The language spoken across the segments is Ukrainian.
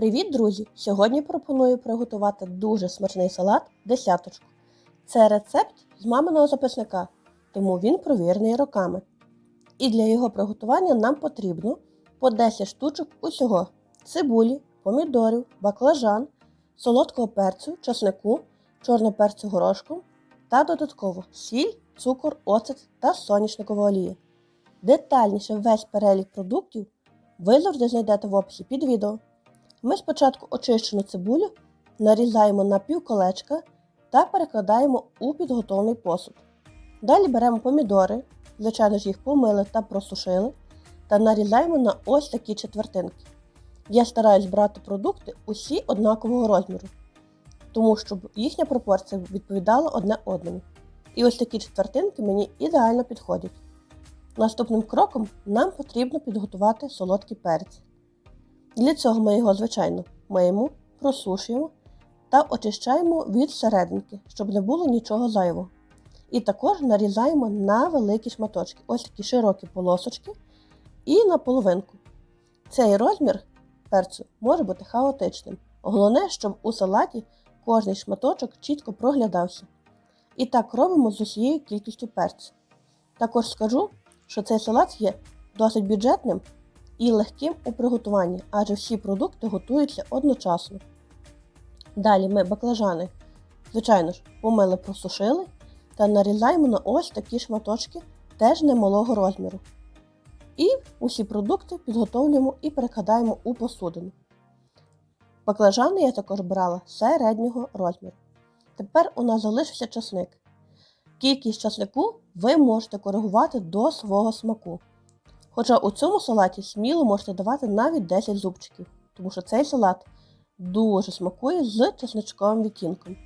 Привіт, друзі! Сьогодні пропоную приготувати дуже смачний салат десяточку. Це рецепт з маминого записника, тому він провірений роками. І для його приготування нам потрібно по 10 штучок усього: цибулі, помідорів, баклажан, солодкого перцю, чеснику, чорного перцю горошку та додатково сіль, цукор, оцет та соняшникова олія. Детальніше весь перелік продуктів ви завжди знайдете в описі під відео. Ми спочатку очищену цибулю нарізаємо на півколечка та перекладаємо у підготовлений посуд. Далі беремо помідори, звичайно ж їх помили та просушили, та нарізаємо на ось такі четвертинки. Я стараюсь брати продукти усі однакового розміру, тому щоб їхня пропорція відповідала одне одному. І ось такі четвертинки мені ідеально підходять. Наступним кроком нам потрібно підготувати солодкий перець. Для цього ми його, звичайно, миємо, просушуємо та очищаємо від серединки, щоб не було нічого зайвого. І також нарізаємо на великі шматочки, ось такі широкі полосочки і на половинку. Цей розмір перцю може бути хаотичним. Головне, щоб у салаті кожний шматочок чітко проглядався. І так робимо з усією кількістю перцю. Також скажу, що цей салат є досить бюджетним і легким у приготуванні, адже всі продукти готуються одночасно. Далі ми баклажани, звичайно ж, помили, просушили та нарізаємо на ось такі шматочки теж немалого розміру. І усі продукти підготовлюємо і перекладаємо у посудину. Баклажани я також брала середнього розміру. Тепер у нас залишився часник. Кількість часнику ви можете коригувати до свого смаку. Хоча у цьому салаті сміло можете давати навіть 10 зубчиків, тому що цей салат дуже смакує з чесночковим відтінком.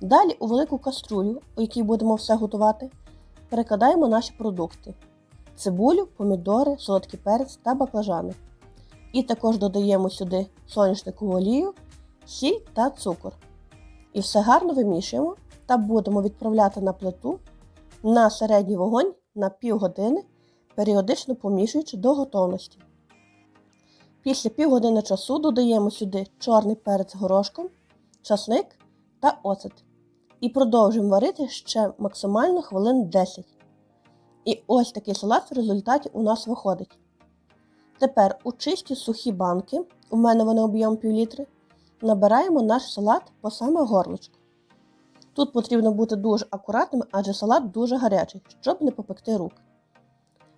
Далі у велику каструлю, у якій будемо все готувати, перекладаємо наші продукти: цибулю, помідори, солодкий перець та баклажани. І також додаємо сюди соняшникову олію, сіль та цукор. І все гарно вимішуємо та будемо відправляти на плиту на середній вогонь на півгодини періодично помішуючи до готовності. Після півгодини часу додаємо сюди чорний перець горошком, часник та оцет. І продовжуємо варити ще максимально хвилин 10. І ось такий салат в результаті у нас виходить. Тепер у чисті сухі банки, у мене вони об'єм пів літри, набираємо наш салат по саме горлочку. Тут потрібно бути дуже акуратними, адже салат дуже гарячий, щоб не попекти рук.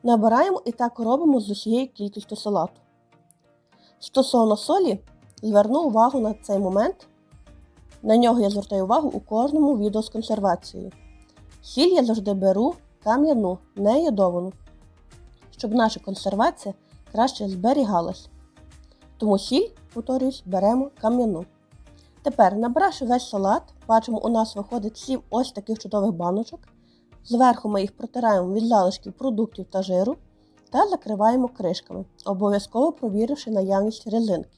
Набираємо і так робимо з усією кількістю салату. Стосовно солі, зверну увагу на цей момент. На нього я звертаю увагу у кожному відео з консервацією. Сіль я завжди беру кам'яну, не ядовану, щоб наша консервація краще зберігалась. Тому сіль, повторюсь, беремо кам'яну. Тепер, набравши весь салат, бачимо, у нас виходить 7 ось таких чудових баночок. Зверху ми їх протираємо від залишків продуктів та жиру та закриваємо кришками, обов'язково провіривши наявність резинки.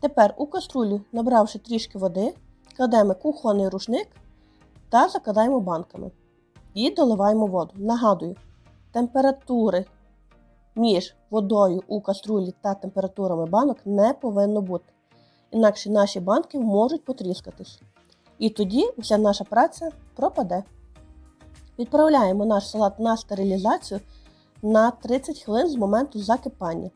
Тепер у каструлю, набравши трішки води, кладемо кухонний рушник та закладаємо банками. І доливаємо воду. Нагадую, температури між водою у каструлі та температурами банок не повинно бути. Інакше наші банки можуть потріскатись. І тоді вся наша праця пропаде. Відправляємо наш салат на стерилізацію на 30 хвилин з моменту закипання.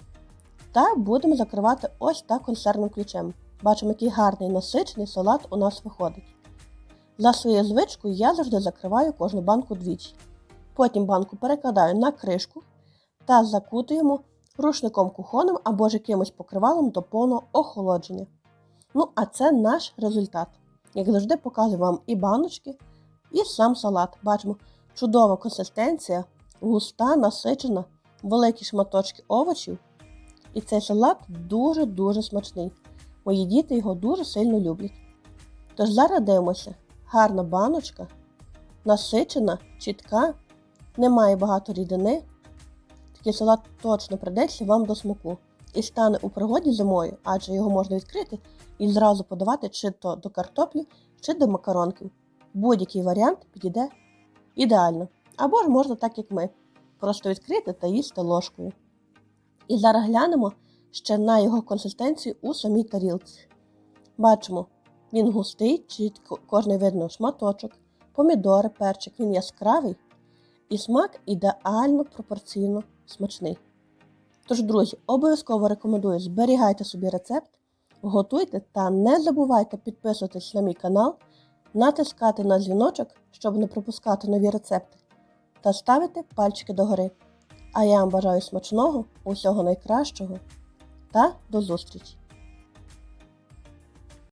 Та будемо закривати ось так консервним ключем. Бачимо, який гарний насичений салат у нас виходить. За своєю звичкою я завжди закриваю кожну банку двічі. Потім банку перекладаю на кришку та закутуємо рушником кухонним або ж якимось покривалом до повного охолодження. Ну, а це наш результат. Як завжди, показую вам і баночки, і сам салат. Бачимо, чудова консистенція, густа, насичена, великі шматочки овочів. І цей салат дуже-дуже смачний. Мої діти його дуже сильно люблять. Тож зараз дивимося, гарна баночка, насичена, чітка, немає багато рідини. Такий салат точно придеться вам до смаку і стане у пригоді зимою, адже його можна відкрити і зразу подавати чи то до картоплі, чи до макаронків. Будь-який варіант підійде ідеально. Або ж можна так, як ми, просто відкрити та їсти ложкою. І зараз глянемо, ще на його консистенцію у самій тарілці. Бачимо, він густий, чітко кожний видно шматочок, помідори, перчик, він яскравий і смак ідеально пропорційно смачний. Тож, друзі, обов'язково рекомендую зберігайте собі рецепт, готуйте та не забувайте підписуватись на мій канал, натискати на дзвіночок, щоб не пропускати нові рецепти, та ставити пальчики догори. А я вам бажаю смачного, усього найкращого та до зустрічі!